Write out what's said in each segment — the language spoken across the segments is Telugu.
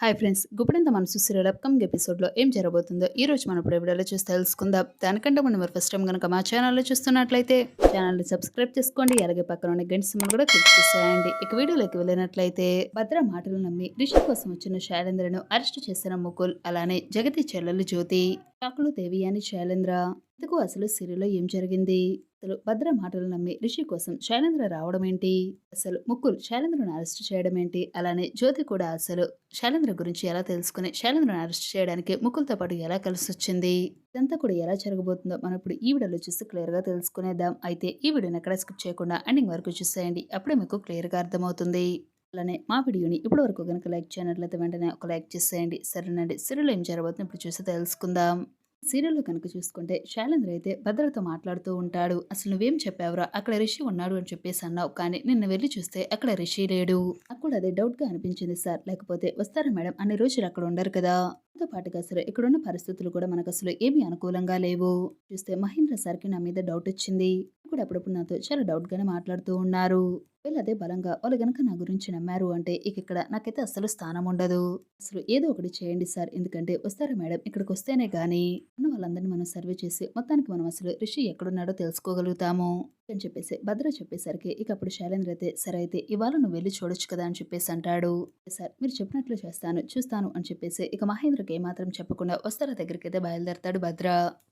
హాయ్ ఫ్రెండ్స్ గుప్పెడంత మనసు సీరియల్ అప్కమింగ్ ఎపిసోడ్లో ఏం జరగబోతుందో ఈ రోజు మనం ఇప్పుడు వీడియోలో చూసి తెలుసుకుందాం. దానికంటే ముందు మరి ఫస్ట్ టైం కనుక మా ఛానల్లో చూస్తున్నట్లయితే ఛానల్ని సబ్స్క్రైబ్ చేసుకోండి అలాగే పక్కన ఉన్న గంట సింబల్ కూడా క్లిక్ చేసేయండి. ఇక వీడియోలోకి వెళ్ళినట్లయితే భద్ర మాటలు నమ్మి రిషి కోసం వచ్చిన శైలేంద్రను అరెస్ట్ చేసిన ముకుల్ అలానే జగతి చెల్లెలు జ్యోతి కాకులు దేవి అని శైలేంద్ర. ఇందుకు అసలు సిరిలో ఏం జరిగింది? అసలు భద్ర మాటలు నమ్మి రిషి కోసం శైలేంద్ర రావడం ఏంటి? అసలు ముకుల్ శైలేంద్రను అరెస్ట్ చేయడం ఏంటి? అలానే జ్యోతి కూడా అసలు శైలేంద్ర గురించి ఎలా తెలుసుకుని శైలేంద్రను అరెస్ట్ చేయడానికి ముక్కులతో పాటు ఎలా కలిసి వచ్చింది ఇదంతా కూడా ఎలా జరగబోతుందో మనం ఇప్పుడు ఈ వీడియోలో చూసి క్లియర్గా తెలుసుకునేద్దాం. అయితే ఈ వీడియోని ఎక్కడ స్కిప్ చేయకుండా ఎండింగ్ వరకు చూసేయండి. అప్పుడే మీకు క్లియర్గా అర్థమవుతుంది. అలానే మా వీడియోని ఇప్పటి వరకు కనుక లైక్ చేయనట్లయితే వెంటనే ఒక లైక్ చేసేయండి. సరేనండి. సిరిలో ఏం జరగబోతుంది ఇప్పుడు చూసి తెలుసుకుందాం. సీరియల్లో కనుక చూసుకుంటే శైలేంద్ర అయితే భద్రతో మాట్లాడుతూ ఉంటాడు. అసలు నువ్వేం చెప్పావురా? అక్కడ రిషి ఉన్నాడు అని చెప్పేసి అన్నావు. కానీ నిన్న వెళ్ళి చూస్తే అక్కడ రిషి లేడు. నాకు కూడా అదే డౌట్గా అనిపించింది సార్. లేకపోతే వస్తారా మేడం? అన్ని రోజులు అక్కడ ఉండరు కదా. దాంతో పాటుగా అసలు ఇక్కడున్న పరిస్థితులు కూడా మనకు అసలు ఏమీ అనుకూలంగా లేవు. చూస్తే మహేంద్ర సార్కి నా మీద డౌట్ వచ్చింది. కూడా అప్పుడప్పుడు నాతో చాలా డౌట్గానే మాట్లాడుతూ ఉన్నారు. వీళ్ళు అదే బలంగా వాళ్ళు గనక నా గురించి నమ్మారు అంటే ఇక ఇక్కడ నాకైతే అసలు స్థానం ఉండదు. అసలు ఏదో ఒకటి చేయండి సార్. ఎందుకంటే వస్తారా మేడం? ఇక్కడికి వస్తేనే కానీ ఉన్న వాళ్ళందరినీ మనం సర్వే చేసి మొత్తానికి మనం అసలు రిషి ఎక్కడున్నాడో తెలుసుకోగలుగుతాము. అని చెప్పేసి భద్ర చెప్పేసరికి ఇక అప్పుడు శైలేంద్ర అయితే సరే అయితే ఇవాళ నువ్వు వెళ్ళి చూడొచ్చు కదా అని చెప్పేసి అంటాడు. సార్ మీరు చెప్పినట్లు చేస్తాను చూస్తాను అని చెప్పేసి ఇక మహేంద్రకి ఏమాత్రం చెప్పకుండా వస్తారా దగ్గరికి అయితే బయలుదేరతాడు భద్ర.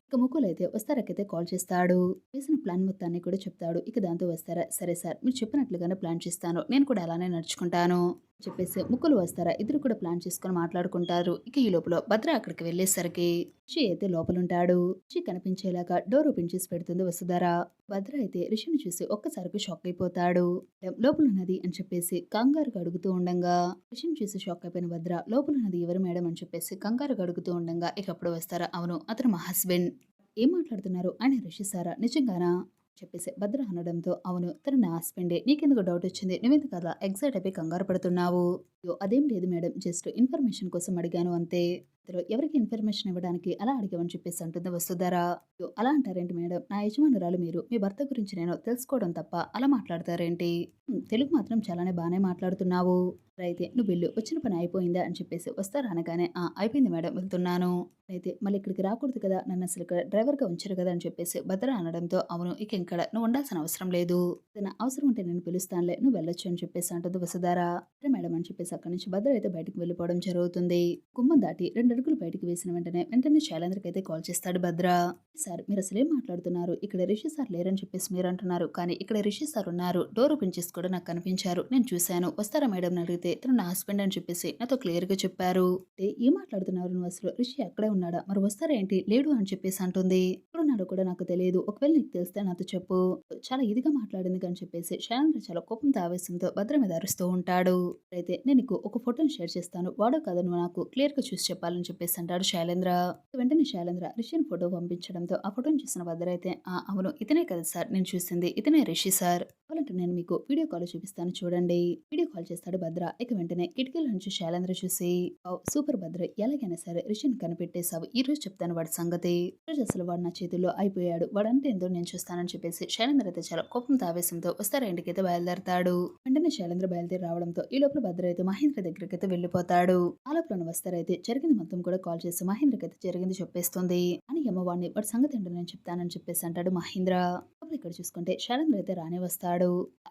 ఇక ముకుల్ అయితే వస్తారకైతే కాల్ చేస్తాడు. వేసిన ప్లాన్ మొత్తాన్ని కూడా చెప్తాడు. ఇక దాంతో వస్తారా? సరే సార్ మీరు చెప్పినట్లుగానే ప్లాన్ చేస్తాను. నేను కూడా అలానే నడుచుకుంటాను చెప్పేసి ముక్కులు వస్తారా? ఇద్దరు కూడా ప్లాన్ చేసుకొని మాట్లాడుకుంటారు. ఇక ఈ లోపల భద్ర అక్కడికి వెళ్ళేసరికి రిషి అయితే లోపలుంటాడు. రిషి కనిపించేలాగా డోర్ ఓపెన్ చేసి పెడుతుంది వసుధార. భద్ర అయితే రిషిని చూసి ఒక్కసారికి షాక్ అయిపోతాడు. లోపలున్నది అని చెప్పేసి కంగారుగా అడుగుతూ ఉండగా. రిషిని చూసి షాక్ అయిపోయిన భద్ర లోపలున్నది ఎవరు మేడం? అని చెప్పేసి కంగారుగా అడుగుతూ ఉండగా. ఇక అప్పుడు వస్తారా? అవును అతను మా హస్బెండ్. ఏం మాట్లాడుతున్నారు? అని రిషి సారా నిజంగానా? చెప్పేసి భద్ర అనడంతో అవును తను నా హస్బెండే. నీకెందుకు డౌట్ వచ్చింది? నువ్వెందుకు అలా ఎగ్జైట్ అయిపోయి కంగారు పడుతున్నావు? అదేం లేదు మేడం. జస్ట్ ఇన్ఫర్మేషన్ కోసం అడిగాను అంతే. ఇందులో ఎవరికి ఇన్ఫర్మేషన్ ఇవ్వడానికి అలా అడిగామని చెప్పేసి అంటుంది వస్తుందారా అలా అంటారేంటి మేడం? నా యజమానురాలు మీరు. మీ భర్త గురించి నేను తెలుసుకోవడం తప్ప అలా మాట్లాడతారేంటి? తెలుగు మాత్రం చాలానే బాగానే మాట్లాడుతున్నావు. అయితే నువ్వు వెళ్ళు వచ్చిన పని అయిపోయిందా? అని చెప్పేసి వస్తారా అనగానే "ఆ, అయిపోయింది మేడం వెళ్తున్నాను. అయితే మళ్ళీ ఇక్కడికి రాకూడదు కదా నన్ను అసలు ఇక్కడ డ్రైవర్గా ఉంచరు కదా అని చెప్పేసి భద్ర అనడంతో అవును ఇక ఇక్కడ నువ్వు ఉండాల్సిన అవసరం లేదు. ఏదైనా అవసరం ఉంటే నేను పిలుస్తానులే నువ్వు వెళ్ళొచ్చు అని చెప్పేసి అంటుంది వసుధారా. మేడం అని చెప్పేసి అక్కడి నుంచి భద్ర అయితే బయటకు వెళ్ళిపోవడం జరుగుతుంది. గుమ్మం దాటి రెండు అడుగులు బయటకు వేసిన వెంటనే వెంటనే శైలేంద్రకి అయితే కాల్ చేస్తాడు భద్ర. సార్ మీరు అసలేం మాట్లాడుతున్నారు. ఇక్కడ రిషి సార్ లేరని చెప్పేసి మీరు అంటున్నారు. కానీ ఇక్కడ రిషి సార్ ఉన్నారు. డోర్ ఓపెన్ చేసి కూడా నాకు కనిపించారు. నేను చూశాను. వస్తారా మేడం అడిగితే తను నా హస్బెండ్ అని చెప్పేసి నాతో క్లియర్గా చెప్పారు. "ఏ, ఏం మాట్లాడుతున్నారు నువ్వు అసలు? రిషి అక్కడే ఉన్నాడా? మరి వస్తారా ఏంటి? లేడు అని చెప్పేసి అంటుంది. ఎక్కడున్నాడో కూడా నాకు తెలియదు. ఒకవేళ నీకు తెలిస్తే నాతో చెప్పు. చాలా ఇదిగా మాట్లాడింది అని చెప్పేసి శైలేంద్ర చాలా కోపంతో ఆవేశంతో భద్ర మీద అరుస్తూ ఉంటాడు. అయితే నేను నీకు ఒక ఫోటోని షేర్ చేస్తాను. వాడో కథను నాకు క్లియర్గా చూసి చెప్పాలని చెప్పేసి అంటాడు శైలేంద్ర. వెంటనే శైలేంద్ర రిషిని ఫోటో పంపించడంతో ఆ ఫోటోని చూసిన భద్ర అయితే "ఆ, అవును ఇతనే కదా సార్ నేను చూసింది ఇతనే రిషి సార్. కావాలంటే నేను మీకు వీడియో కాల్ చూపిస్తాను చూడండి. వీడియో కాల్ చేస్తాడు భద్ర. ఇక వెంటనే కిటికీల నుంచి శైలేంద్ర చూసి "వావ్, సూపర్ భద్ర ఎలాగైనా సరే రిషిని కనిపెట్టేశావు ఈ రోజు చెప్తాను వాడి సంగతి. రోజు అసలు వాడు నా చేతుల్లో అయిపోయాడు. వాడంటే ఏందో నేను చూస్తానని చెప్పేసి శైలేంద్ర అయితే చాలా కోపంతో ఆవేశంతో వస్తారా ఇంటికి అయితే బయలుదేరతాడు. వెంటనే శైలేంద్ర బయలుదేరి రావడంతో ఈ లోపల భద్ర అయితే మహేంద్ర దగ్గరికి అయితే వెళ్ళిపోతాడు. ఆ లోపల వస్తారైతే జరిగింది మొత్తం కూడా కాల్ చేసి మహేంద్రకి అయితే జరిగింది చెప్పేస్తుంది. అని అమ్మవాడిని వాడి సంగతి ఏంటో నేను చెప్తానని చెప్పేసి అంటాడు మహేంద్ర. అప్పుడు ఇక్కడ చూసుకుంటే శైలేంద్ర అయితే రానే వస్తాడు.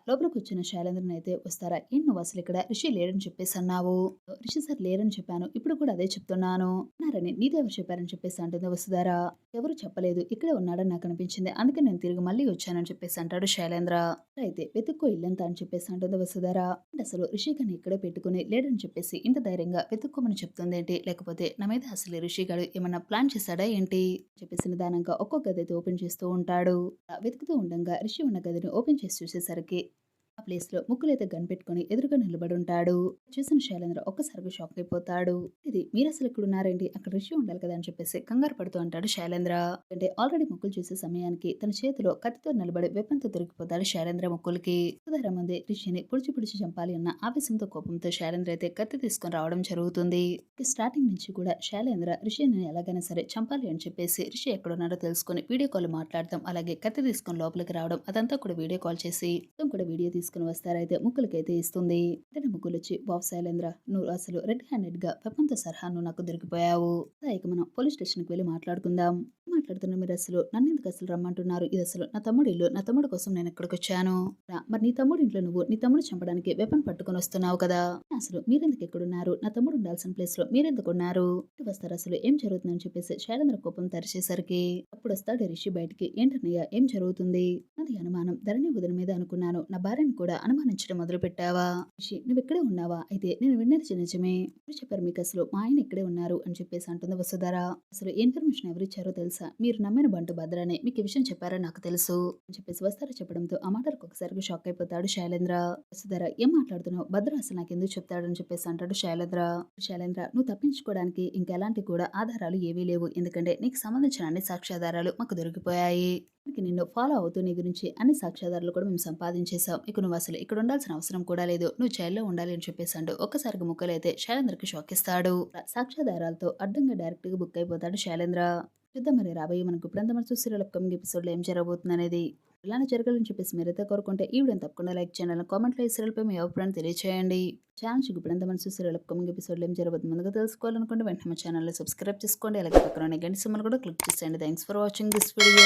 లోపలికి వచ్చిన శైలేంద్రని అయితే వస్తారా? ఏం నువ్వు అసలు ఇక్కడ? రిషి లేరని చెప్పేసి అన్నావు. రిషి సార్ లేరని చెప్పాను. ఇప్పుడు కూడా అదే చెప్తున్నాను. అన్నారని నీదెవరు చెప్పారని చెప్పేసి అంటుంది వసుధారా. ఎవరు చెప్పలేదు. ఇక్కడే ఉన్నాడని నాకు అనిపించింది. అందుకే నేను తిరిగి మళ్ళీ వచ్చానని చెప్పేసి అంటాడు శైలేంద్ర. అయితే వెతుక్కో ఇల్లంతా అని చెప్పేసి అంటుంది వసుధారా. అంటే అసలు రిషికని ఇక్కడే పెట్టుకుని లేడని చెప్పేసి ఇంత ధైర్యంగా వెతుక్కోమని చెప్తుంది ఏంటి? లేకపోతే నా మీద అసలు రిషిగాడు ఏమన్నా ప్లాన్ చేశాడా ఏంటి? చెప్పేసి నిదానంగా ఒక్కొక్క గది అయితే ఓపెన్ చేస్తూ ఉంటాడు. వెతుకుతూ ఉండగా రిషి ఉన్న గదిని ఓపెన్ చేసి చూసేసరికి ఆ ప్లేస్లో ముక్కులైతే గన్ పెట్టుకుని ఎదురుగా నిలబడి ఉంటాడు చూసిన శైలేంద్ర ఒక్కసారిగా షాక్ అయిపోతాడు ఇది మీరు అసలు ఇక్కడ ఉన్నారేంటి అక్కడ రిషి ఉండాలి కదా అని చెప్పేసి కంగారు పడుతూ అంటాడు శైలేంద్ర. అంటే ఆల్రెడీ ముక్కులు చూసే సమయానికి తన చేతిలో కత్తితో నిలబడి వెపంతో దొరికిపోతాడు శైలేంద్ర ముక్కులకి సుధార ముందే రిషిని పొడిచి పొడిచి చంపాలి అన్న ఆవేశంతో కోపంతో శైలేంద్ర అయితే కత్తి తీసుకొని రావడం జరుగుతుంది. స్టార్టింగ్ నుంచి కూడా శైలేంద్ర రిషిని ఎలాగైనా సరే చంపాలి అని చెప్పేసి రిషి ఎక్కడున్నాడో తెలుసుకొని వీడియో కాల్ మాట్లాడటం అలాగే కత్తి తీసుకొని లోపలికి రావడం అదంతా కూడా వీడియో కాల్ చేసి కూడా వీడియో తీసుకుని తీసుకుని వస్తారైతే ముగ్గులకైతే ఇస్తుంది. వెంటనే ముగ్గులు వచ్చి బాబు శైలేంద్ర నువ్వు అసలు రెడ్ హ్యాండెడ్గా వెపన్తో సహా నువ్వు నాకు దొరికిపోయావు. ఇక మనం పోలీస్ స్టేషన్కి వెళ్ళి మాట్లాడుకుందాం. మాట్లాడుతున్న మీరు అసలు నన్ను ఎందుకు అసలు రమ్మంటున్నారు? ఇది అసలు నా తమ్ముడి ఇల్లు నా తమ్ముడు కోసం నేను ఎక్కడికి వచ్చాను మరి నీ తమ్ముడి ఇంట్లో నువ్వు నీ తమ్ముడు చంపడానికి వెపన్ పట్టుకొని వస్తున్నావు కదా? అసలు మీరెందుకు ఎక్కడున్నారు నా తమ్ముడు ఉండాల్సిన ప్లేస్లో మీరెందుకు ఉన్నారు? వస్తారు అసలు? ఏం జరుగుతుందని చెప్పేసి శైలేంద్ర కోపం తెరిచేసరికి అప్పుడు వస్తాడు రిషి బయటికి ఏంటన్నయ్య? ఏం జరుగుతుంది? నాది అనుమానం ధరణి వదిన మీద అనుకున్నాను. నా భార్యను కూడా అనుమానించడం మొదలు పెట్టావా రిషి నువ్వు ఇక్కడే ఉన్నావా? అయితే నేను విన్నది నిజమే. చెప్పారు మీకు అసలు? మా ఆయన ఇక్కడే ఉన్నారు అని చెప్పేసి అంటుంది వసుధర. అసలు ఇన్ఫర్మేషన్ ఎవరు ఇచ్చారో తెలుసా? మీరు నమ్మిన బంటు భద్రనే. మీకు ఈ విషయం చెప్పారో నాకు తెలుసు అని చెప్పేసి వస్తార చెప్పడంతో ఆ మాటలకు ఒకసారికి షాక్ అయిపోతాడు శైలేంద్ర. వసుధర ఏం మాట్లాడుతున్నావు? భద్ర అసలు నాకు ఎందుకు చెప్తాడని చెప్పేసి అంటాడు శైలేంద్ర. శైలేంద్ర నువ్వు తప్పించుకోవడానికి ఇంకెలాంటి కూడా ఆధారాలు ఏవీ లేవు. ఎందుకంటే నీకు సంబంధించిన అన్ని సాక్ష్యాధారాలు మాకు దొరికిపోయాయి. నిన్ను ఫాలో అవుతూ నీ గురించి అన్ని సాక్ష్యాధారాలు కూడా మేము సంపాదించేశాం. ఇక నువ్వు అసలు ఇక్కడ ఉండాల్సిన అవసరం కూడా లేదు. నువ్వు జైల్లో ఉండాలి అని చెప్పేశాడు. ఒక్కసారిగా ముక్కలైతే శైలేంద్రకి షాక్ ఇస్తాడు. సాక్ష్యాధారాలతో అడ్డంగా డైరెక్ట్గా బుక్ అయిపోతాడు శైలేంద్ర. చూద్దాం మరి రాబోయే మనకు ఇప్పుడు మన చూసి అప్కమింగ్ ఎపిసోడ్లో ఏం జరగబోతుంది అనేది. ఇలానే జరగాలని చెప్పేసి మీరైతే కోరుకుంటే ఈ వీడియోని తప్పకుండా లైక్ చేయాలి కామెంట్లో ఈ సీరియల్పై మీ అభిప్రాయాన్ని తెలియచేయండి. ఛానల్ ఇప్పుడంతా మన చూసి అప్కమింగ్ ఎపిసోడ్లో ఏం జరగబోతుంది ముందుగా తెలుసుకోవాలనుకుంటే వెంటనే మా ఛానల్లో సబ్స్క్రైబ్ చేసుకోండి. అలాగే పక్కన గంట సిమ్మలు కూడా క్లిక్ చేసేయండి. Thanks for watching this video